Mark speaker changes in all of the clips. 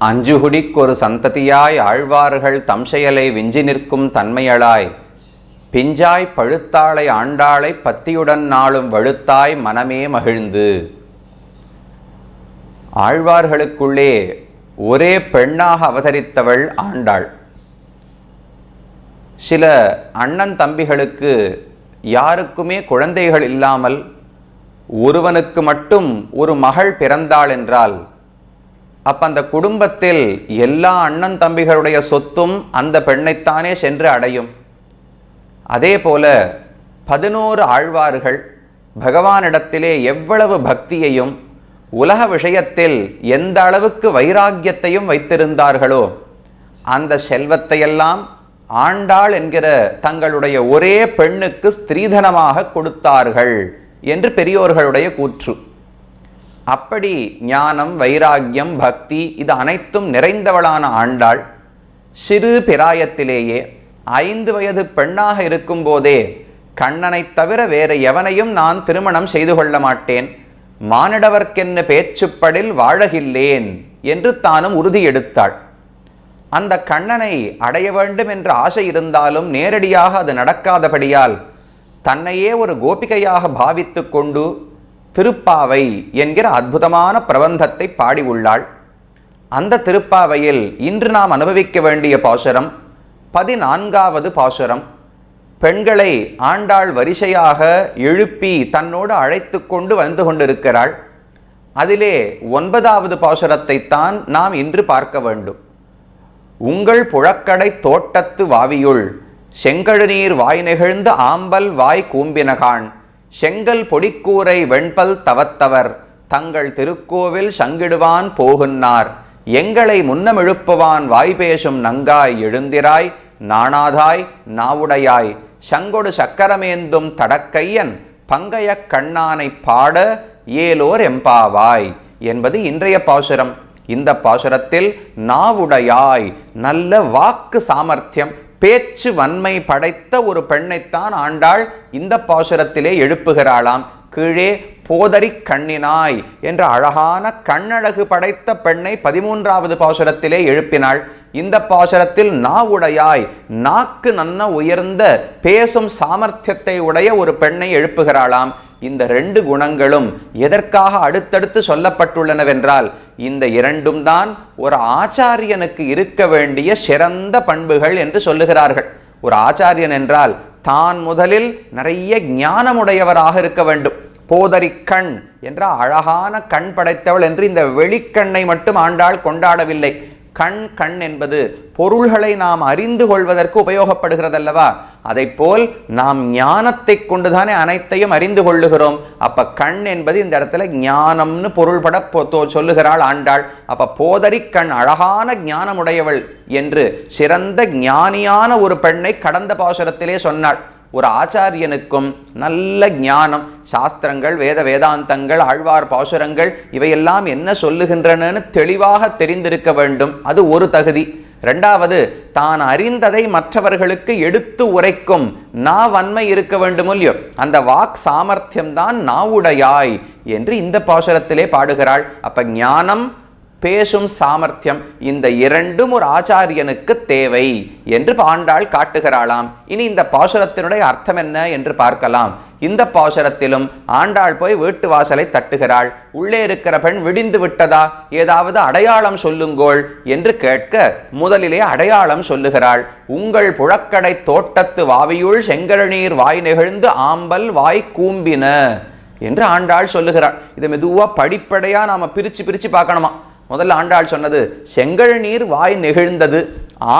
Speaker 1: அஞ்சுகுடிக்கொரு சந்ததியாய் ஆழ்வார்கள் தம் செயலை விஞ்சி நிற்கும் தன்மையளாய். பிஞ்சாய் பழுத்தாளை ஆண்டாளை பத்தியுடன் நாளும் வழுத்தாய் மனமே மகிழ்ந்து. ஆழ்வார்களுக்குள்ளே ஒரே பெண்ணாக அவதரித்தவள் ஆண்டாள். சில அண்ணன் தம்பிகளுக்கு யாருக்குமே குழந்தைகள் இல்லாமல் ஒருவனுக்கு மட்டும் ஒரு மகள் பிறந்தாள் என்றால் அப்ப அந்த குடும்பத்தில் எல்லா அண்ணன் தம்பிகளுடைய சொத்தும் அந்த பெண்ணைத்தானே சென்று அடையும். அதே போல பதினோரு ஆழ்வார்கள் பகவானிடத்திலே எவ்வளவு பக்தியையும் உலக விஷயத்தில் எந்த அளவுக்கு வைராக்கியத்தையும் வைத்திருந்தார்களோ அந்த செல்வத்தையெல்லாம் ஆண்டாள் என்கிற தங்களுடைய ஒரே பெண்ணுக்கு ஸ்திரீதனமாக கொடுத்தார்கள் என்று பெரியோர்களுடைய கூற்று. அப்படி ஞானம் வைராக்கியம் பக்தி இது அனைத்தும் நிறைந்தவளான ஆண்டாள். சிறு பிராயத்திலேயே ஐந்து வயது பெண்ணாக இருக்கும்போதே கண்ணனைத் தவிர வேறு எவனையும் நான் திருமணம் செய்து கொள்ள மாட்டேன். மானிடவர்க்கென்ன பேச்சுப்படில் வாழகில்லேன் என்று தானும் உறுதி எடுத்தாள். அந்த கண்ணனை அடைய வேண்டும் என்ற ஆசை இருந்தாலும் நேரடியாக அது நடக்காதபடியால் தன்னையே ஒரு கோபிகையாக பாவித்து கொண்டு திருப்பாவை என்கிற அற்புதமான பிரபந்தத்தை பாடி உள்ளாள். அந்த திருப்பாவையில் இன்று நாம் அனுபவிக்க வேண்டிய பாசுரம் பதினான்காவது பாசுரம். பெண்களை ஆண்டாள் வரிசையாக எழுப்பி தன்னோடு அழைத்து கொண்டு வந்து கொண்டிருக்கிறாள். அதிலே ஒன்பதாவது பாசுரத்தைத்தான் நாம் இன்று பார்க்க வேண்டும். உங்கள் புழக்கடை தோட்டத்து வாவியுள் செங்கழுநீர் வாய் நெகிழ்ந்து ஆம்பல் வாய் கூம்பினகான். செங்கல் பொடிக்கூரை வெண்பல் தவத்தவர் தங்கள் திருக்கோவில் சங்கிடுவான் போகுன்னார். எங்களை முன்னமெழுப்புவான் வாய் பேசும் நங்காய் எழுந்திராய் நாணாதாய் நாவுடையாய். சங்கொடு சக்கரமேந்தும் தடக்கையன் பங்கைய கண்ணானை பாட ஏலோர் எம்பாவாய். என்பது இன்றைய பாசுரம். இந்த பாசுரத்தில் நாவுடையாய் நல்ல வாக்கு சாமர்த்தியம் பேச்சு வன்மை படைத்த ஒரு பெண்ணைத்தான் ஆண்டாள் இந்த பாசுரத்திலே எழுப்புகிறாளாம். கீழே போதரி கண்ணினாய் என்ற அழகான கண்ணழகு படைத்த பெண்ணை பதிமூன்றாவது பாசுரத்திலே எழுப்பினாள். இந்த பாசுரத்தில் நாவுடையாய் நாக்கு நன்ன உயர்ந்த பேசும் சாமர்த்தியத்தை உடைய ஒரு பெண்ணை எழுப்புகிறாளாம். இந்த ரெண்டு குணங்களும் எதற்காக அடுத்தடுத்து சொல்லப்பட்டுள்ளனவென்றால் இந்த இரண்டும் தான் ஒரு ஆச்சாரியனுக்கு இருக்க வேண்டிய சிறந்த பண்புகள் என்று சொல்லுகிறார்கள். ஒரு ஆச்சாரியன் என்றால் தான் முதலில் நிறைய ஞானமுடையவராக இருக்க வேண்டும். போதரிக்கண் கண் என்ற அழகான கண் படைத்தவள் என்று இந்த வெளிக்கண்ணை மட்டும் ஆண்டாள் கொண்டாடவில்லை. கண் கண் என்பது பொருள்களை நாம் அறிந்து கொள்வதற்கு உபயோகப்படுகிறதல்லவா? அதை போல் நாம் ஞானத்தை கொண்டுதானே அனைத்தையும் அறிந்து கொள்ளுகிறோம். அப்ப கண் என்பது இந்த இடத்துல ஞானம்னு பொருள்பட பொ- சொல்லுகிறாள் ஆண்டாள். அப்ப போதரி கண் அழகான ஞானமுடையவள் என்று சிறந்த ஞானியான ஒரு பெண்ணை கடந்த பாசுரத்திலே சொன்னாள். ஒரு ஆச்சாரியனுக்கும் நல்ல ஞானம் சாஸ்திரங்கள் வேத வேதாந்தங்கள் ஆழ்வார் பாசுரங்கள் இவையெல்லாம் என்ன சொல்லுகின்றனன்னு தெளிவாக தெரிந்திருக்க வேண்டும். அது ஒரு தகுதி. ரெண்டாவது தான் அறிந்ததை மற்றவர்களுக்கு எடுத்து உரைக்கும் நா வன்மை இருக்க வேண்டும் இல்லையோ? அந்த வாக் சாமர்த்தியம்தான் நாவுடையாய் என்று இந்த பாசுரத்திலே பாடுகிறாள். அப்ப ஞானம் பேசும் சாமர்த்தியம் இந்த இரண்டும் ஒரு ஆச்சாரியனுக்கு தேவை என்று ஆண்டாள் காட்டுகிறாளாம். இனி இந்த பாசுரத்தினுடைய அர்த்தம் என்ன என்று பார்க்கலாம். இந்த பாசுரத்திலும் ஆண்டாள் போய் வீட்டு வாசலை தட்டுகிறாள். உள்ளே இருக்கிற பெண் விடிந்து விட்டதா? ஏதாவது அடையாளம் சொல்லுங்கோள் என்று கேட்க முதலிலே அடையாளம் சொல்லுகிறாள். உங்கள் புழக்கடை தோட்டத்து வாவியுள் செங்கழநீர் வாய் நெகிழ்ந்து ஆம்பல் வாய் கூம்பின என்று ஆண்டாள் சொல்லுகிறாள். இது மெதுவா படிப்படையா நாம பிரிச்சு பிரிச்சு பார்க்கணுமா? முதல்ல ஆண்டாள் சொன்னது செங்கழ் நீர் வாய் நெகிழ்ந்தது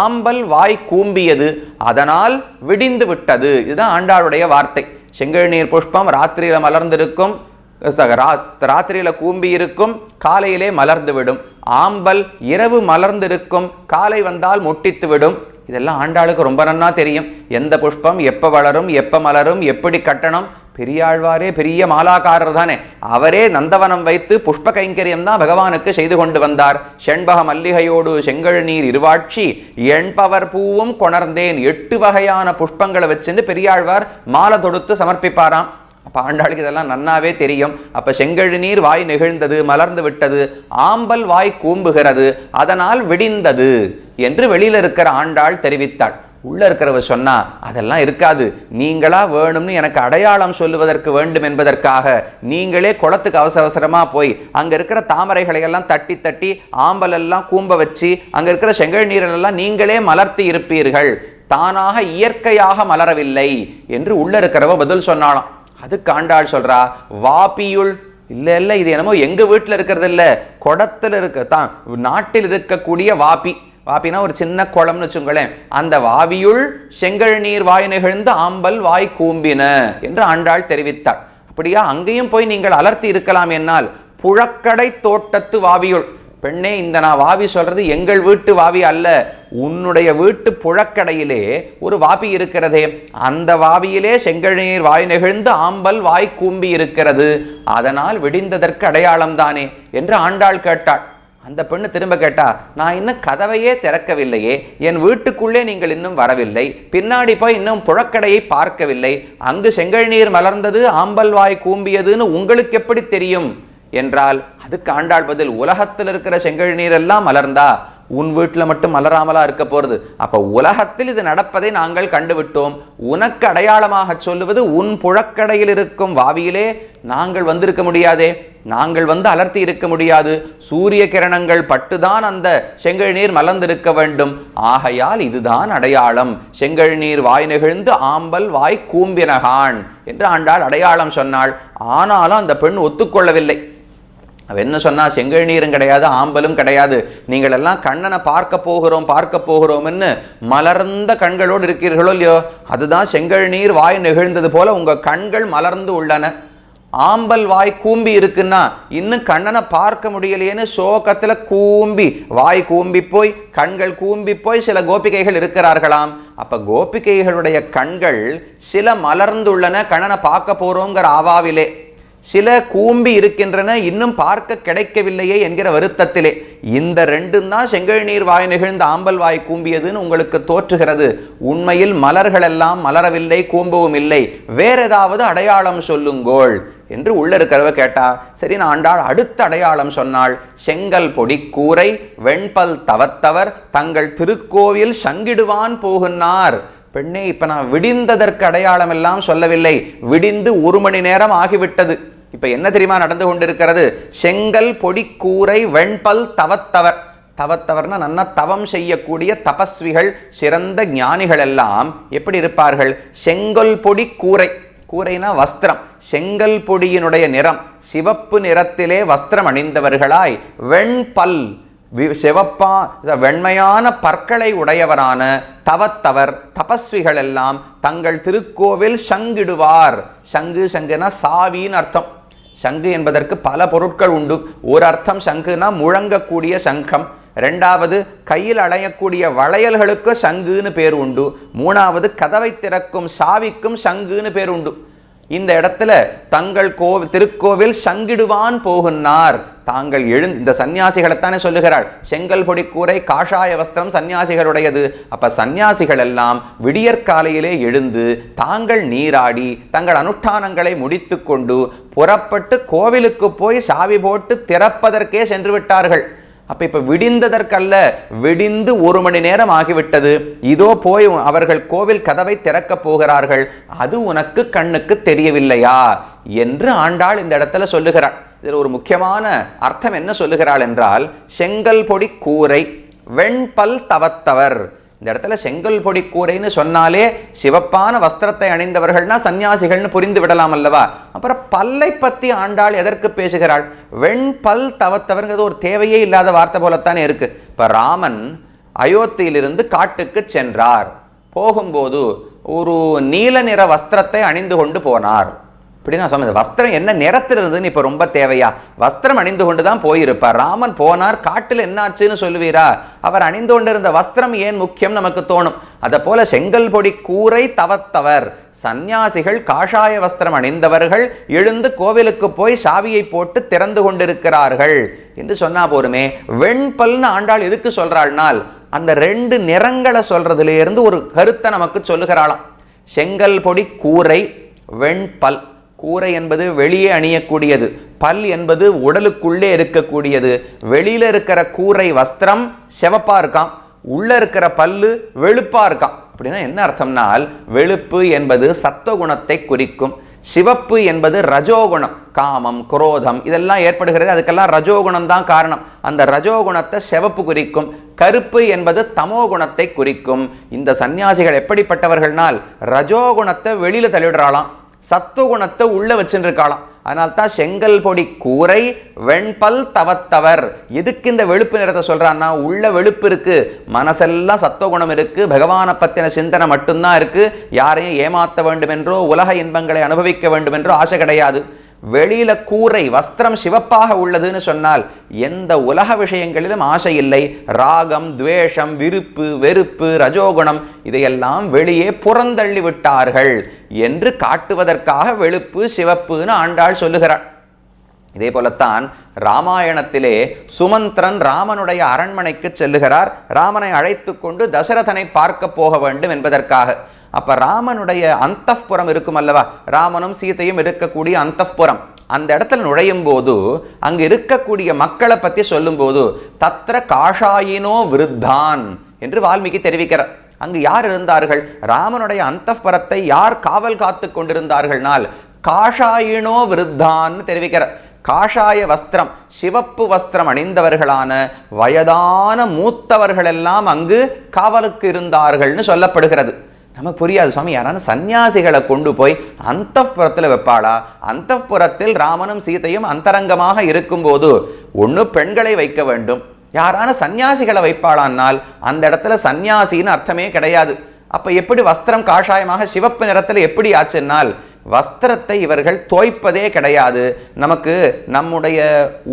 Speaker 1: ஆம்பல் வாய் கூம்பியது அதனால் விடிந்து விட்டது. இதுதான் ஆண்டாளுடைய வார்த்தை. செங்கழ் நீர் புஷ்பம் ராத்திரியில் மலர்ந்திருக்கும் ராத்திரியில் கூம்பி இருக்கும் காலையிலே மலர்ந்து விடும். ஆம்பல் இரவு மலர்ந்திருக்கும் காலை வந்தால் முட்டித்து விடும். இதெல்லாம் ஆண்டாளுக்கு ரொம்ப நன்னா தெரியும். எந்த புஷ்பம் எப்போ வளரும் எப்போ மலரும் எப்படி கட்டணம் பெரியாழ்வாரே பெரிய மாலாக்காரர் தானே. அவரே நந்தவனம் வைத்து புஷ்ப கைங்கரியம் தான் பகவானுக்கு செய்து கொண்டு வந்தார். செண்பக மல்லிகையோடு செங்கல் நீர் இருவாட்சி எண்பவர் பூவும் கொணர்ந்தேன். எட்டு வகையான புஷ்பங்களை வச்சிருந்து பெரியாழ்வார் மாலை தொடுத்து சமர்ப்பிப்பாராம். அப்ப ஆண்டாளுக்கு இதெல்லாம் நன்னாவே தெரியும். அப்ப செங்கழு நீர் வாய் நெகிழ்ந்தது மலர்ந்து விட்டது ஆம்பல் வாய் கூம்புகிறது அதனால் விடிந்தது என்று வெளியில இருக்கிற ஆண்டாள் தெரிவித்தாள். உள்ளே இருக்கிறவ சொன்னால் அதெல்லாம் இருக்காது. நீங்களாக வேணும்னு எனக்கு அடையாளம் சொல்லுவதற்கு வேண்டும் என்பதற்காக. நீங்களே குளத்துக்கு அவசர அவசரமாக போய் அங்கே இருக்கிற தாமரைகளை எல்லாம் தட்டி தட்டி ஆம்பலெல்லாம் கூம்ப வச்சு அங்கே இருக்கிற செங்கல் நீரெல்லாம் நீங்களே மலர்த்தி இருப்பீர்கள். தானாக இயற்கையாக மலரவில்லை என்று உள்ளே இருக்கிறவ பதில் சொன்னாலாம் அதுக்கு ஆண்டாள் சொல்கிறா வாபியுள் இல்லை இல்லை இது என்னமோ எங்கள் வீட்டில் இருக்கிறது இல்லை. குடத்தில் இருக்க தான் நாட்டில் இருக்கக்கூடிய வாபி வாப்பினா ஒரு சின்ன குளம்னு வச்சுங்களேன். அந்த வாவியுள் செங்கல் நீர் வாய் நிகழ்ந்து ஆம்பல் வாய் கூம்பின என்று ஆண்டாள் தெரிவித்தாள். அப்படியா? அங்கேயும் போய் நீங்கள் அலர்த்தி இருக்கலாம் என்னால். புழக்கடை தோட்டத்து வாவியுள். பெண்ணே இந்த நான் வாவி சொல்றது எங்கள் வீட்டு வாவி அல்ல. உன்னுடைய வீட்டு புழக்கடையிலே ஒரு வாபி இருக்கிறதே. அந்த வாவியிலே செங்கல் நீர் வாய் நெகிழ்ந்து ஆம்பல் வாய் கூம்பி இருக்கிறது. அதனால் விடிந்ததற்கு அடையாளம் தானே என்று ஆண்டாள் கேட்டாள். அந்த பெண்ணு திரும்ப கேட்டா நான் இன்னும் கதவையே திறக்கவில்லையே. என் வீட்டுக்குள்ளே நீங்கள் இன்னும் வரவில்லை. பின்னாடி போய் இன்னும் புழக்கடையை பார்க்கவில்லை. அங்கு செங்கழ்நீர் மலர்ந்தது ஆம்பல்வாய் கூம்பியதுன்னு உங்களுக்கு எப்படி தெரியும்? என்றால் அதுக்கு ஆண்டாள் பதில் உலகத்தில் இருக்கிற செங்கல் எல்லாம் மலர்ந்தா உன் வீட்டில் மட்டும் மலராமலா இருக்க போறது. அப்போ உலகத்தில் இது நடப்பதை நாங்கள் கண்டுவிட்டோம். உனக்கு அடையாளமாக சொல்லுவது உன் புழக்கடையில் இருக்கும் வாவியிலே நாங்கள் வந்திருக்க முடியாதே. நாங்கள் வந்து அலர்த்தி இருக்க முடியாது. சூரிய கிரணங்கள் பட்டுதான் அந்த செங்கல் நீர் மலர்ந்திருக்க வேண்டும். ஆகையால் இதுதான் அடையாளம். செங்கல் நீர் வாய் நெகிழ்ந்து ஆம்பல் வாய் கூம்பினகான் என்று ஆண்டாள் அடையாளம் சொன்னாள். ஆனாலும் அந்த பெண் ஒத்துக்கொள்ளவில்லை. என்ன சொன்னால் செங்கல் நீரும் கிடையாது ஆம்பலும் கிடையாது. நீங்கள் எல்லாம் கண்ணனை பார்க்க போகிறோம் பார்க்க போகிறோம்னு மலர்ந்த கண்களோடு இருக்கிறீர்களோ இல்லையோ? அதுதான் செங்கல் நீர் வாய் நெகிழ்ந்தது போல உங்கள் கண்கள் மலர்ந்து உள்ளன. ஆம்பல் வாய் கூம்பி இருக்குன்னா இன்னும் கண்ணனை பார்க்க முடியலையேன்னு சோகத்தில் கூம்பி வாய் கூம்பி போய் கண்கள் கூம்பி போய் சில கோபிகைகள் இருக்கிறார்களாம். அப்போ கோபிகைகளுடைய கண்கள் சில மலர்ந்துள்ளன கண்ணனை பார்க்க போகிறோங்கிற ஆவாவிலே. சில கூம்பி இருக்கின்றன இன்னும் பார்க்க கிடைக்கவில்லையே என்கிற வருத்தத்திலே. இந்த ரெண்டும் தான் செங்கல் நீர் வாய் நிகழ்ந்த ஆம்பல் வாய் கூம்பியதுன்னு உங்களுக்கு தோற்றுகிறது. உண்மையில் மலர்கள் எல்லாம் மலரவில்லை கூம்பவும் இல்லை. வேற ஏதாவது அடையாளம் சொல்லுங்கோள் என்று உள்ள இருக்கிறவ கேட்டா சரி நான் ஆண்டாள் அடுத்த அடையாளம் சொன்னாள். செங்கல் பொடி கூரை வெண்பல் தவத்தவர் தங்கள் திருக்கோவில் சங்கிடுவான் போகுன்னார். பெண்ணே இப்ப நான் விடிந்ததற்கு அடையாளம் எல்லாம் சொல்லவில்லை. விடிந்து ஒரு மணி நேரம் ஆகிவிட்டது. இப்ப என்ன தெரியுமா நடந்து கொண்டிருக்கிறது? செங்கல் பொடி கூரை வெண்பல் தவத்தவர். தவத்தவர்னா நன்ன தவம் செய்யக்கூடிய தபஸ்விகள் சிறந்த ஞானிகள் எல்லாம் எப்படி இருப்பார்கள்? செங்கல் பொடி கூரை. கூரைனா வஸ்திரம். செங்கல் பொடியினுடைய நிறம். சிவப்பு நிறத்திலே வஸ்திரம் அணிந்தவர்களாய் வெண்பல். சிவப்பா வெண்மையான பற்களை உடையவரான தவத்தவர் தபஸ்விகள் எல்லாம் தங்கள் திருக்கோவில் சங்கிடுவார். சங்கு சங்குனா சாவின்னு அர்த்தம். சங்கு என்பதற்கு பல பொருட்கள் உண்டு. ஒரு அர்த்தம் சங்குனா முழங்கக்கூடிய சங்கம். ரெண்டாவது கையில் அலையக்கூடிய வளையல்களுக்கு சங்குன்னு பேர் உண்டு. மூணாவது கதவை திறக்கும் சாவிக்கும் சங்குன்னு பேர் உண்டு. இந்த இடத்துல தங்கள் கோவில் திருக்கோவில் சங்கிடுவான் போகுன்னார். தாங்கள் எழுந்து இந்த சன்னியாசிகளைத்தானே சொல்லுகிறாள். செங்கல் பொடி கூரை காஷாய வஸ்திரம் சன்னியாசிகளுடையது அப்ப சன்னியாசிகள் எல்லாம் விடியற்காலையிலே எழுந்து தாங்கள் நீராடி தங்கள் அனுஷ்டானங்களை முடித்துக்கொண்டு புறப்பட்டு கோவிலுக்கு போய் சாவி போட்டு திறப்பதற்கே சென்று விட்டார்கள். அப்ப இப்ப விடிந்ததற்கல்ல விடிந்து ஒரு மணி நேரம் ஆகிவிட்டது. இதோ போய் அவர்கள் கோவில் கதவை திறக்கப் போகிறார்கள். அது உனக்கு கண்ணுக்கு தெரியவில்லையா? என்று ஆண்டாள் இந்த இடத்துல சொல்லுகிறாள். இதில் ஒரு முக்கியமான அர்த்தம் என்ன சொல்லுகிறாள் என்றால் செங்கல் பொடி கூரை வெண்பல் தவத்தவர். இந்த இடத்துல செங்கல் பொடி கூரைன்னு சொன்னாலே சிவப்பான வஸ்திரத்தை அணிந்தவர்கள்னா சன்னியாசிகள்னு புரிந்து விடலாம் அல்லவா? அப்புறம் பல்லை பத்தி ஆண்டாள் எதற்கு பேசுகிறாள்? வெண்பல் தவத்தவர்ங்கிறது ஒரு தேவையே இல்லாத வார்த்தை போலத்தானே இருக்கு. இப்ப ராமன் அயோத்தியிலிருந்து காட்டுக்கு சென்றார். போகும்போது ஒரு நீல நிற வஸ்திரத்தை அணிந்து கொண்டு போனார். இப்படி நான் சொன்னது வஸ்திரம் என்ன நிறத்தில் இருந்ததுன்னு இப்போ ரொம்ப தேவையா? வஸ்திரம் அணிந்து கொண்டு தான் போயிருப்பார். ராமன் போனார் காட்டில் என்ன ஆச்சுன்னு சொல்லுவீரா? அவர் அணிந்து கொண்டிருந்த வஸ்திரம் ஏன் முக்கியம் நமக்கு தோணும்? அதை போல செங்கல் பொடி கூரை தவத்தவர். சந்நியாசிகள் காஷாய வஸ்திரம் அணிந்தவர்கள் எழுந்து கோவிலுக்கு போய் சாவியை போட்டு திறந்து கொண்டிருக்கிறார்கள். என்று சொன்னா போருமே வெண்பல்னு ஆண்டாள் எதுக்கு சொல்றாள்னால் அந்த ரெண்டு நிறங்களை சொல்றதுல இருந்து ஒரு கருத்தை நமக்கு சொல்லுகிறாளாம். செங்கல் பொடி கூரை வெண்பல். கூரை என்பது வெளியே அணியக்கூடியது பல் என்பது உடலுக்குள்ளே இருக்கக்கூடியது. வெளியில இருக்கிற கூரை வஸ்திரம் செவப்பாக இருக்கான் உள்ள இருக்கிற பல்லு வெளுப்பாக இருக்கான் அப்படின்னா என்ன அர்த்தம்னால் வெளுப்பு என்பது சத்துவகுணத்தை குறிக்கும் சிவப்பு என்பது ரஜோகுணம் காமம் குரோதம் இதெல்லாம் ஏற்படுகிறது. அதுக்கெல்லாம் ரஜோகுணம் தான் காரணம். அந்த ரஜோகுணத்தை சிவப்பு குறிக்கும் கருப்பு என்பது தமோகுணத்தை குறிக்கும். இந்த சன்னியாசிகள் எப்படிப்பட்டவர்கள்னால் ரஜோகுணத்தை வெளியில தள்ளிடுறாளாம் சத்துவகுணத்தை உள்ள வச்சுருக்காளாம் அதனால தான் செங்கல் பொடி கூரை வெண்பல் தவத்தவர். எதுக்கு இந்த வெளுப்பு நிறத்தை சொல்கிறான்னா உள்ள வெளுப்பு இருக்குது மனசெல்லாம் சத்துவகுணம் இருக்குது பகவானை பத்தின சிந்தனை மட்டும்தான் இருக்குது யாரையும் ஏமாற்ற வேண்டும் என்றோ உலக இன்பங்களை அனுபவிக்க வேண்டும் என்றோ ஆசை கிடையாது. வெளியில கூரை வஸ்திரம் சிவப்பாக உள்ளதுன்னு சொன்னால் எந்த உலக விஷயங்களிலும் ஆசை இல்லை. ராகம் துவேஷம் விருப்பு வெறுப்பு ரஜோகுணம் இதையெல்லாம் வெளியே புறந்தள்ளி விட்டார்கள் என்று காட்டுவதற்காக வெளுப்பு சிவப்புன்னு ஆண்டாள் சொல்லுகிறாள். இதே போலத்தான் ராமாயணத்திலே சுமந்திரன் ராமனுடைய அரண்மனைக்கு செல்லுகிறார். ராமனை அழைத்து கொண்டு தசரதனை பார்க்க போக வேண்டும் என்பதற்காக. அப்போ ராமனுடைய அந்தப்புறம் இருக்கும் அல்லவா? ராமனும் சீதையும் இருக்கக்கூடிய அந்தப்புறம். அந்த இடத்துல நுழையும் போது அங்கு இருக்கக்கூடிய மக்களை பற்றி சொல்லும்போது தத்ர காஷாயினோ விருத்தான் என்று வால்மீகி தெரிவிக்கிறார். அங்கு யார் இருந்தார்கள்? ராமனுடைய அந்தப்புறத்தை யார் காவல் காத்து கொண்டிருந்தார்கள்னால் காஷாயினோ விருத்தான்னு தெரிவிக்கிறார். காஷாய வஸ்திரம் சிவப்பு வஸ்திரம் அணிந்தவர்களான வயதான மூத்தவர்களெல்லாம் அங்கு காவலுக்கு இருந்தார்கள்னு சொல்லப்படுகிறது. நமக்கு புரியாது. சுவாமி யாரான சன்னியாசிகளை கொண்டு போய் அந்தப்புறத்தில் வைப்பாளா? அந்தப்புறத்தில் ராமனும் சீதையும் அந்தரங்கமாக இருக்கும்போது ஒன்று பெண்களை வைக்க வேண்டும். யாரான சன்னியாசிகளை வைப்பாளானால் அந்த இடத்துல சன்னியாசின்னு அர்த்தமே கிடையாது. அப்போ எப்படி வஸ்திரம் காஷாயமாக சிவப்பு நிறத்தில் எப்படி ஆச்சுன்னால் வஸ்திரத்தை இவர்கள் தோய்ப்பதே கிடையாது. நமக்கு நம்முடைய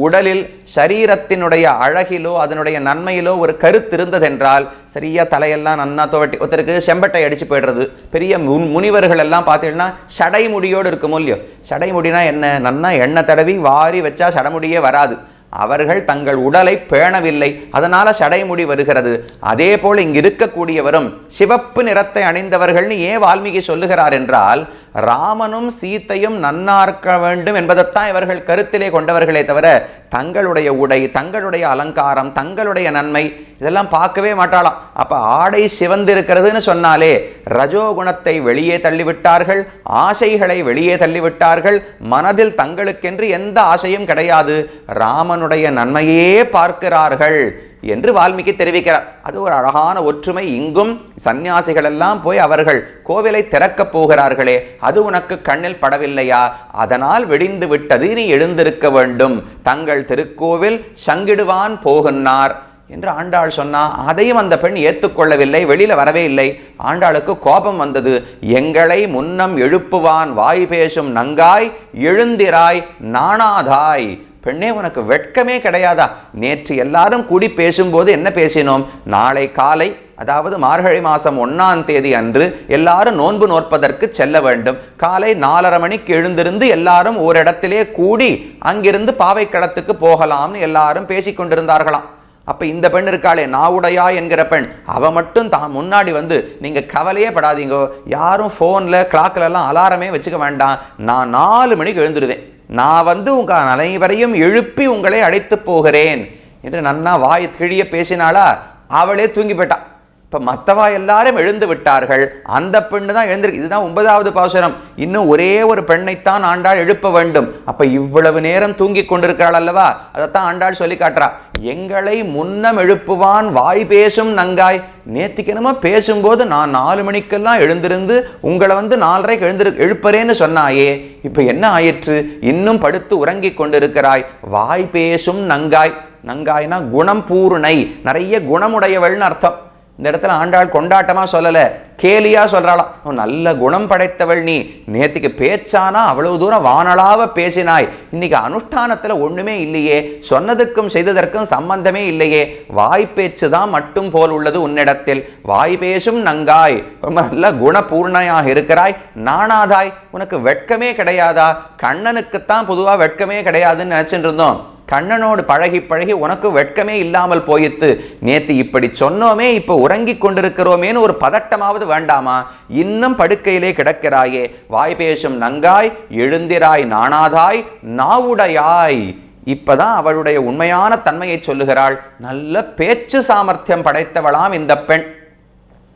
Speaker 1: உடலில் சரீரத்தினுடைய அழகிலோ அதனுடைய நன்மையிலோ ஒரு கருத்து இருந்ததென்றால் சரியா தலையெல்லாம் நன்னா துவட்டி ஒருத்தருக்கு செம்பட்டை அடித்து போயிடுறது. பெரிய முன் முனிவர்கள் எல்லாம் பார்த்தீங்கன்னா சடை முடியோடு இருக்குமோ இல்லையோ? சடைமுடினா என்ன? நன்னா எண்ணெய் தடவி வாரி வச்சா சடமுடியே வராது. அவர்கள் தங்கள் உடலை பேணவில்லை. அதனால சடைமுடி வருகிறது. அதே போல் இங்கு இருக்கக்கூடியவரும் சிவப்பு நிறத்தை அணிந்தவர்கள்னு ஏன் வால்மீகி சொல்லுகிறார் என்றால் ராமனும் சீத்தையும் நன்னார்க்க வேண்டும் என்பதைத்தான் இவர்கள் கருத்திலே கொண்டவர்களே தவிர தங்களுடைய உடை தங்களுடைய அலங்காரம் தங்களுடைய நன்மை இதெல்லாம் பார்க்கவே மாட்டாளாம். அப்போ ஆடை சிவந்திருக்கிறதுன்னு சொன்னாலே ரஜோகுணத்தை வெளியே தள்ளிவிட்டார்கள் ஆசைகளை வெளியே தள்ளிவிட்டார்கள் மனதில் தங்களுக்கென்று எந்த ஆசையும் கிடையாது. ராமனுடைய நன்மையே பார்க்கிறார்கள். என்று வால்மீகி தெரிவிக்கிறார். அது ஒரு அழகான ஒற்றுமை. இங்கும் சந்நியாசிகள் எல்லாம் போய் அவர்கள் கோவிலை திறக்கப் போகிறார்களே அது உனக்கு கண்ணில் படவில்லையா? அதனால் வெடிந்து விட்டது நீ எழுந்திருக்க வேண்டும். தங்கள் திருக்கோவில் சங்கிடுவான் போகுன்னார். என்று ஆண்டாள் சொன்னா அதையும் அந்த பெண் ஏற்றுக்கொள்ளவில்லை வெளியில வரவே இல்லை. ஆண்டாளுக்கு கோபம் வந்தது. எங்களை முன்னம் எழுப்புவான் வாய் பேசும் நங்காய் எழுந்திராய் நாணாதாய். பெண்ணே உனக்கு வெட்கமே கிடையாதா? நேற்று எல்லாரும் கூடி பேசும்போது என்ன பேசினோம்? நாளை காலை அதாவது மார்கழி மாதம் ஒன்றாம் தேதி அன்று எல்லாரும் நோன்பு நோற்பதற்கு செல்ல வேண்டும். காலை நாலரை மணிக்கு எழுந்திருந்து எல்லாரும் ஓரிடத்திலே கூடி அங்கிருந்து பாவைக்களத்துக்கு போகலாம்னு எல்லாரும் பேசிக்கொண்டிருந்தார்களாம் அப்போ இந்த பெண் இருக்காளே நாவுடையா என்கிற பெண். அவள் மட்டும் தான் முன்னாடி வந்து நீங்கள் கவலையே படாதீங்க. யாரும் ஃபோனில் கிளாக்ல எல்லாம் அலாரமே வச்சுக்க வேண்டாம். நான் நாலு மணிக்கு எழுந்துருவேன். நான் வந்து உங்க அனைவரையும் எழுப்பி உங்களை அழைத்து போகிறேன். என்று நன்னா வாய் கிழிய பேசினாளா? அவளே தூங்கி போயிட்டான் இப்போ மற்றவா எல்லாரும் எழுந்து விட்டார்கள். அந்த பெண்ணு தான் எழுந்திருக்கு இதுதான் ஒன்பதாவது பாசுரம். இன்னும் ஒரே ஒரு பெண்ணைத்தான் ஆண்டாள் எழுப்ப வேண்டும். அப்போ இவ்வளவு நேரம் தூங்கி கொண்டிருக்கிறாள் அல்லவா? அதைத்தான் ஆண்டாள் சொல்லி காட்டுறா. எங்களை முன்னம் எழுப்புவான் வாய் பேசும் நங்காய். நேத்திக்கணுமா பேசும்போது நான் நாலு மணிக்கெல்லாம் எழுந்திருந்து உங்களை வந்து நாலரைக்கு எழுந்திரு எழுப்பறேன்னு சொன்னாயே. இப்போ என்ன ஆயிற்று? இன்னும் படுத்து உறங்கிக் கொண்டிருக்கிறாய். வாய் பேசும் நங்காய். நங்காய்னா குணம் பூர்ணை. நிறைய குணமுடையவள்னு அர்த்தம். இந்த இடத்துல ஆண்டாள் கொண்டாட்டமாக சொல்லலை. கேலியா சொல்கிறாளா "உன் நல்ல குணம் படைத்தவள் நீ. நேற்றுக்கு பேச்சானா அவ்வளவு தூரம் வானளாவ பேசினாய். இன்னைக்கு அனுஷ்டானத்தில் ஒன்றுமே இல்லையே. சொன்னதுக்கும் செய்ததற்கும் சம்பந்தமே இல்லையே. வாய் பேச்சு தான் மட்டும் போல் உள்ளது உன்னிடத்தில். வாய் பேசும் நங்காய். ரொம்ப நல்ல குணபூர்ணையாக இருக்கிறாய். நாணாதாய். உனக்கு வெட்கமே கிடையாதா? கண்ணனுக்குத்தான் பொதுவாக வெட்கமே கிடையாதுன்னு நினச்சிட்டு இருந்தோம். கண்ணனோடு பழகி பழகி உனக்கு வெட்கமே இல்லாமல் போயித்து நேத்து இப்படி சொன்னோமே இப்போ உறங்கி கொண்டிருக்கிறோமேன்னு ஒரு பதட்டமாவது வேண்டாமா? இன்னும் படுக்கையிலே கிடக்கிறாயே. வாய் பேசும் நங்காய் எழுந்திராய் நாணாதாய் நாவுடையாய். இப்பதான் அவளுடைய உண்மையான தன்மையை சொல்லுகிறாள். நல்ல பேச்சு சாமர்த்தியம் படைத்தவளாம் இந்த பெண்.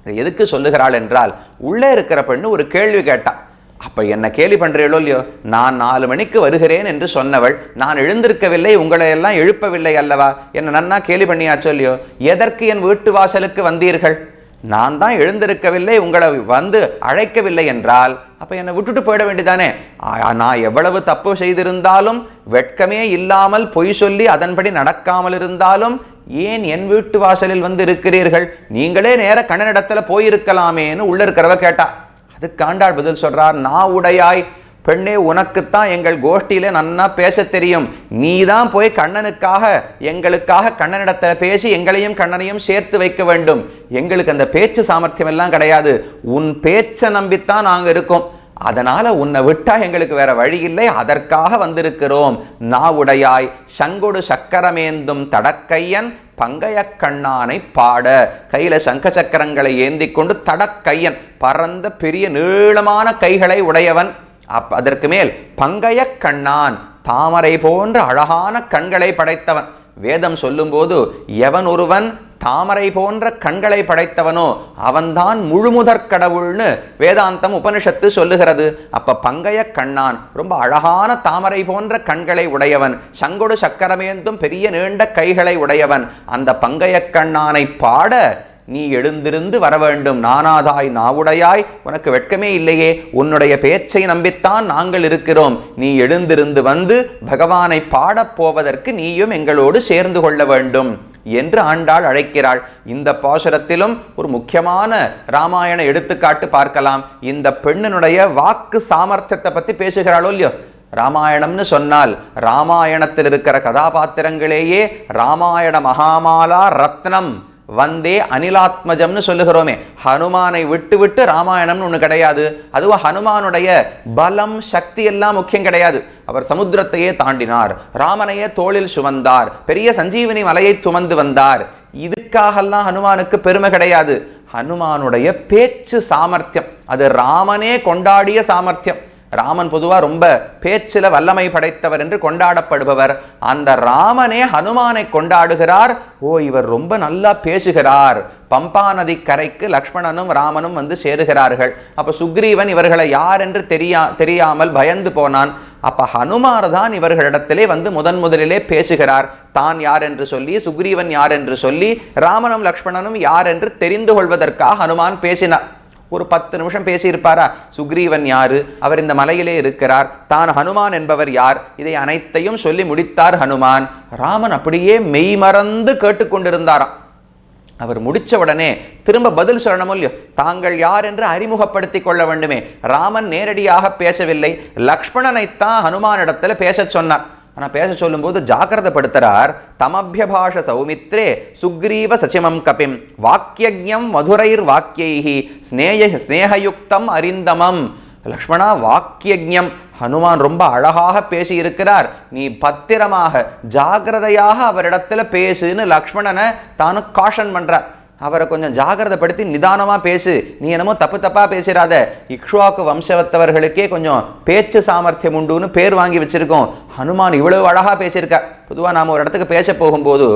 Speaker 1: எதுக்கு சொல்லுகிறாள் என்றால் உள்ளே இருக்கிற பெண்ணு ஒரு கேள்வி கேட்டான் அப்ப என்ன கேலி பண்ணுறீளோ இல்லையோ? நான் நாலு மணிக்கு வருகிறேன் என்று சொன்னவள் நான் எழுந்திருக்கவில்லை உங்களை எல்லாம் எழுப்பவில்லை அல்லவா? என்ன நன்னா கேலி பண்ணியாச்சோ இல்லையோ? எதற்கு என் வீட்டு வாசலுக்கு வந்தீர்கள்? நான் தான் எழுந்திருக்கவில்லை உங்களை வந்து அழைக்கவில்லை என்றால் அப்ப என்னை விட்டுட்டு போயிட வேண்டியதானே? நான் எவ்வளவு தப்பு செய்திருந்தாலும் வெட்கமே இல்லாமல் பொய் சொல்லி அதன்படி நடக்காமல் இருந்தாலும் ஏன் என் வீட்டு வாசலில் வந்து இருக்கிறீர்கள்? நீங்களே நேர கண்ணனிடத்துல போயிருக்கலாமேன்னு உள்ள இருக்கிறவ கேட்டா. அதுக்கு ஆண்டாள் பதில் சொல்கிறார் நான் உடையாய் பெண்ணே உனக்குத்தான் எங்கள் கோஷ்டியில் நன்னா பேச தெரியும். நீ தான் போய் கண்ணனுக்காக எங்களுக்காக கண்ணனிடத்தில் பேசி எங்களையும் கண்ணனையும் சேர்த்து வைக்க வேண்டும். எங்களுக்கு அந்த பேச்சு சாமர்த்தியம் எல்லாம் கிடையாது. உன் பேச்சை நம்பித்தான் நாங்கள் இருக்கோம். அதனால உன்னை விட்டா எங்களுக்கு வேற வழி இல்லை அதற்காக வந்திருக்கிறோம். நாவுடையாய் சங்கொடு சக்கரமேந்தும் தடக்கையன் பங்கையக்கண்ணானை பாட. கையில சங்க சக்கரங்களை ஏந்தி கொண்டு தடக்கையன் பரந்த பெரிய நீளமான கைகளை உடையவன். அப் அதற்கு மேல் பங்கையக்கண்ணான் தாமரை போன்ற அழகான கண்களை படைத்தவன். வேதம் சொல்லும்போது எவன் ஒருவன் தாமரை போன்ற கண்களை படைத்தவனோ அவன்தான் முழுமுதற் கடவுள்னு வேதாந்தம் உபனிஷத்து சொல்லுகிறது. அப்ப பங்கைய கண்ணான் ரொம்ப அழகான தாமரை போன்ற கண்களை உடையவன் சங்கொடு சக்கரமேந்தும் பெரிய நீண்ட கைகளை உடையவன் அந்த பங்கைய கண்ணானை பாட நீ எழுந்திருந்து வர வேண்டும் நானாதாய் நாவுடையாய். உனக்கு வெட்கமே இல்லையே. உன்னுடைய பேச்சை நம்பித்தான் நாங்கள் இருக்கிறோம். நீ எழுந்திருந்து வந்து பகவானை பாடப் போவதற்கு நீயும் எங்களோடு சேர்ந்து கொள்ள வேண்டும் என்று ஆண்டாள் அழைக்கிறாள். இந்த பாசுரத்திலும் ஒரு முக்கியமான ராமாயண எடுத்துக்காட்டு பார்க்கலாம். இந்த பெண்ணினுடைய வாக்கு சாமர்த்தியத்தை பற்றி பேசுகிறாளோ இல்லையோ? ராமாயணம்னு சொன்னால் ராமாயணத்தில் இருக்கிற கதாபாத்திரங்களேயே ராமாயண மகாமாலா ரத்னம் வந்தே அனிலாத்மஜம்னு சொல்லுகிறோமே. ஹனுமானை விட்டு விட்டு ராமாயணம்னு ஒன்று கிடையாது. அதுவும் ஹனுமானுடைய பலம் சக்தி எல்லாம் முக்கியம் கிடையாது. அவர் சமுத்திரத்தையே தாண்டினார். ராமனையே தோளில் சுமந்தார். பெரிய சஞ்சீவனி மலையை சுமந்து வந்தார். இதுக்காகலாம் ஹனுமானுக்கு பெருமை கிடையாது. ஹனுமானுடைய பேச்சு சாமர்த்தியம். அது ராமனே கொண்டாடிய சாமர்த்தியம். ராமன் பொதுவா ரொம்ப பேச்சில வல்லமை படைத்தவர் என்று கொண்டாடப்படுபவர். அந்த ராமனே ஹனுமானை கொண்டாடுகிறார். ஓ இவர் ரொம்ப நல்லா பேசுகிறார். பம்பா நதி கரைக்கு லக்ஷ்மணனும் ராமனும் வந்து சேருகிறார்கள். அப்போ சுக்ரீவன் இவர்களை யார் என்று தெரியா தெரியாமல் பயந்து போனான். அப்போ ஹனுமார் தான் இவர்களிடத்திலே வந்து முதன் முதலிலே பேசுகிறார். தான் யார் என்று சொல்லி சுக்ரீவன் யார் என்று சொல்லி ராமனும் லக்ஷ்மணனும் யார் என்று தெரிந்து கொள்வதற்காக ஹனுமான் பேசினார். ஒரு பத்து நிமிஷம் பேசியிருப்பாரா? சுக்ரீவன் யாரு? அவர் இந்த மலையிலே இருக்கிறார். தான் ஹனுமான் என்பவர் யார்? இதை அனைத்தையும் சொல்லி முடித்தார் ஹனுமான். ராமன் அப்படியே மெய்மறந்து கேட்டுக்கொண்டிருந்தாராம். அவர் முடிச்ச உடனே திரும்ப பதில் சொல்லணுமோ இல்லையோ? தாங்கள் யார் என்று அறிமுகப்படுத்திக் கொள்ள வேண்டுமே. ராமன் நேரடியாக பேசவில்லை. லக்ஷ்மணனைத்தான் ஹனுமானிடத்தில் பேசச் சொன்னார் ஆனால் பேச சொல்லும்போது ஜாக்கிரதப்படுத்துறார் தமபியபாஷ சௌமித்ரே சுக்ரீவ சசிமம் கபிம் வாக்கியஜம் மதுரைர் வாக்கியைஹி ஸ்னேய ஸ்னேகயுக்தம் அரிந்தமம் லக்ஷ்மணா வாக்கியஜம் ஹனுமான் ரொம்ப அழகாக பேசி இருக்கிறார் நீ பத்திரமாக ஜாகிரதையாக அவரிடத்துல பேசுன்னு லக்ஷ்மணனை தானு காஷன் பண்றார். அவரை கொஞ்சம் ஜாகிரதைப்படுத்தி நிதானமாக பேசு. நீ என்னமோ தப்பு தப்பாக பேசிடாத. இக்ஷுவாக்கு வம்சவத்தவர்களுக்கே கொஞ்சம் பேச்சு சாமர்த்தியம் உண்டுன்னு பேர் வாங்கி வச்சிருக்கோம். ஹனுமான் இவ்வளவு அழகாக பேசியிருக்கா. பொதுவாக நாம் ஒரு இடத்துக்கு பேச போகும்போது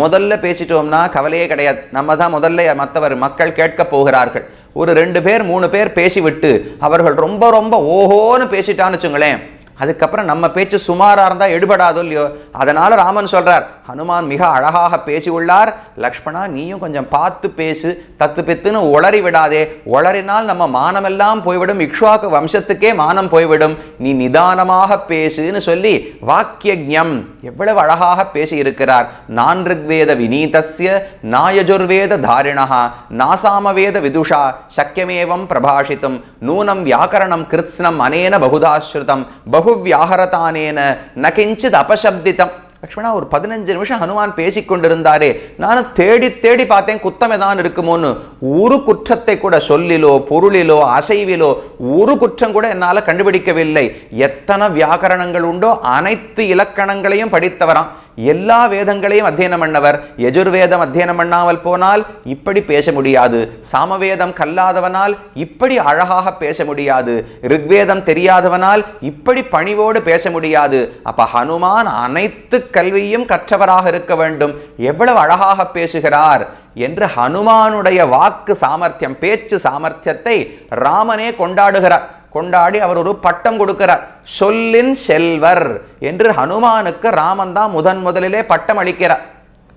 Speaker 1: முதல்ல பேசிட்டோம்னா கவலையே கிடையாது. நம்ம தான் முதல்ல மற்றவர் மக்கள் கேட்க போகிறார்கள். ஒரு ரெண்டு பேர் மூணு பேர் பேசிவிட்டு அவர்கள் ரொம்ப ரொம்ப ஓஹோன்னு பேசிட்டான்னு வச்சுங்களேன். அதுக்கப்புறம் நம்ம பேச்சு சுமாரா இருந்தா எடுபடாதோ இல்லையோ? அதனால் ராமன் சொல்றார் ஹனுமான் மிக அழகாக பேசி உள்ளார் லக்ஷ்மணா நீயும் கொஞ்சம் பார்த்து பேசு. தத்து பித்துன்னு உளறி விடாதே. உளறினால் நம்ம மானமெல்லாம் போய்விடும். இக்ஷ்வாக்கு வம்சத்துக்கே மானம் போய்விடும். நீ நிதானமாக பேசுன்னு சொல்லி வாக்கியஜம் எவ்வளவு அழகாக பேசி இருக்கிறார் நான் ரிக்வேத வினீதஸ்ய நாயஜுர்வேத தாரிணா நாசாமவேத விதுஷா. சக்கியமேவம் பிரபாஷித்தும். நூனம் வியாக்கரணம் கிருத்ஸ்னம் அனேன பகுதாஸ்ருதம். பகு வியாகரதானேன நகிஞ்சித் கிஞ்சித் அபசப்திதம். லக்ஷ்மணா ஒரு பதினஞ்சு நிமிஷம் ஹனுமான் பேசிக்கொண்டிருந்தாரே நானும் தேடி தேடி பார்த்தேன் குத்தம் ஏதான் இருக்குமோன்னு. ஒரு குற்றத்தை கூட சொல்லிலோ பொருளிலோ அசைவிலோ ஒரு குற்றம் கூட என்னால் கண்டுபிடிக்கவில்லை. எத்தனை வியாக்கரணங்கள் உண்டோ அனைத்து இலக்கணங்களையும் படித்தவராம். எல்லா வேதங்களையும் அத்தியனம் பண்ணவர். எஜுர்வேதம் அத்தியனம் பண்ணாமல் போனால் இப்படி பேச முடியாது. சாமவேதம் கல்லாதவனால் இப்படி அழகாக பேச முடியாது. ரிக்வேதம் தெரியாதவனால் இப்படி பணிவோடு பேச முடியாது. அப்ப ஹனுமான் அனைத்து கல்வியும் கற்றவராக இருக்க வேண்டும். எவ்வளவு அழகாக பேசுகிறார் என்று ஹனுமானுடைய வாக்கு சாமர்த்தியம் பேச்சு சாமர்த்தியத்தை ராமனே கொண்டாடுகிறார். கொண்டாடி அவர் ஒரு பட்டம் கொடுக்கிறார். சொல்லின் செல்வர் என்று ஹனுமானுக்கு ராமன் தான் முதன் முதலிலே பட்டம் அளிக்கிறார்.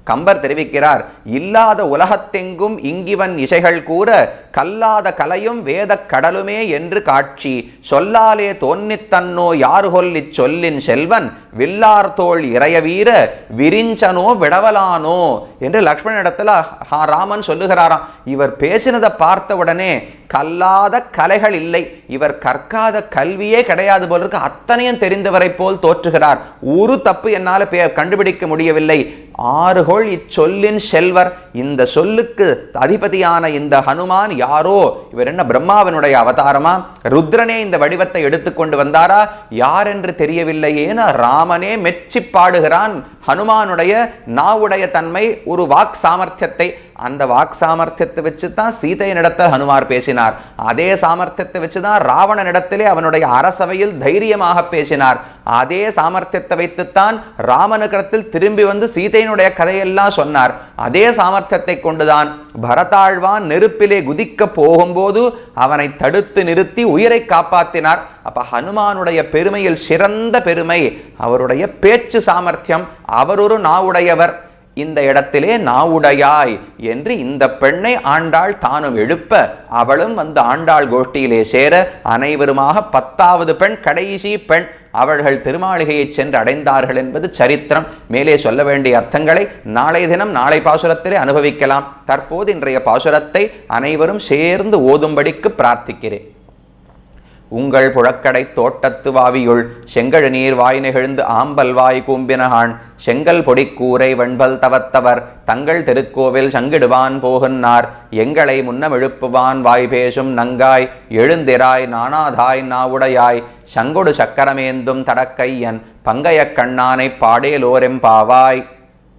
Speaker 1: கம்பர் தெரிவிக்கிறார் இல்லாத உலகத்தெங்கும் இங்கிவன் இசைகள் கூற கல்லாத கலையும் வேதக் கடலுமே என்று காட்சி. சொல்லாலே தோன்னித்தன்னோ யார் கொல்லிச் சொல்லின் செல்வன்? வில்லார்தோள் இறைய வீர விரிஞ்சனோ விடவலானோ? என்று லக்ஷ்மணனிடத்துல ஹா- ராமன் சொல்லுகிறாராம். இவர் பேசினதை பார்த்த உடனே கல்லாத கலைகள் இல்லை. இவர் கற்காத கல்வியே கிடையாது போல இருக்கு. அத்தனையும் தெரிந்தவரை போல் தோற்றுகிறார். ஒரு தப்பு என்னால் பே- கண்டுபிடிக்க முடியவில்லை. ஆறுகோள் இச்சொல்லின் செல்வர். இந்த சொல்லுக்கு அதிபதியான இந்த ஹனுமான் யாரோ? இவர் என்ன பிரம்மாவினுடைய அவதாரமா? ருத்ரனே இந்த வடிவத்தை எடுத்துக்கொண்டு வந்தாரா? யார் என்று தெரியவில்லையேன்னு ராமனே மெச்சி பாடுகிறான். ஹனுமானுடைய நாவுடைய தன்மை ஒரு வாக் சாமர்த்தியத்தை. அந்த வாக் சாமர்த்தியத்தை வச்சு தான் சீதையனிடத்தை ஹனுமார் பேசினார். அதே சாமர்த்தியத்தை வச்சு தான் ராவணனிடத்திலே அவனுடைய அரசவையில் தைரியமாக பேசினார். அதே சாமர்த்தியத்தை வைத்துத்தான் ராமனுக்கிடத்தில் திரும்பி வந்து சீதையினுடைய கதையெல்லாம் சொன்னார். அதே சாமர்த்தியத்தை கொண்டுதான் பரதாழ்வான் நெருப்பிலே குதிக்க போகும்போது அவனை தடுத்து நிறுத்தி உயிரை காப்பாற்றினார் அப்ப ஹனுமானுடைய பெருமையில் சிறந்த பெருமை அவருடைய பேச்சு சாமர்த்தியம் அவர் ஒரு நாவுடையவர். இந்த இடத்திலே நாவுடையாய் என்று இந்த பெண்ணை ஆண்டாள் தானும் எழுப்ப அவளும் வந்து ஆண்டாள் கோஷ்டியிலே சேர அனைவருமாக பத்தாவது பெண் கடைசி பெண் அவர்கள் திருமாளிகையை சென்று அடைந்தார்கள் என்பது சரித்திரம். மேலே சொல்ல வேண்டிய அர்த்தங்களை நாளை தினம் நாளை பாசுரத்திலே அனுபவிக்கலாம். தற்போது இன்றைய பாசுரத்தை அனைவரும் சேர்ந்து ஓதும்படிக்கு பிரார்த்திக்கிறேன். உங்கள் புழக்கடை தோட்டத்து வாவியுள் செங்கழு நீர் வாய் நெகிழ்ந்து ஆம்பல் வாய் கூம்பினகான். செங்கல் பொடிக்கூரை வெண்பல் தவத்தவர் தங்கள் திருக்கோவில் சங்கிடுவான் போகுன்னார். எங்களை முன்னம் எழுப்புவான் வாய் பேசும் நங்காய் எழுந்திராய் நானாதாய் நாவுடையாய். சங்கொடு சக்கரமேந்தும் தடக்கையன் பங்கையக் கண்ணானைப் பாடேலோரெம்பாவாய்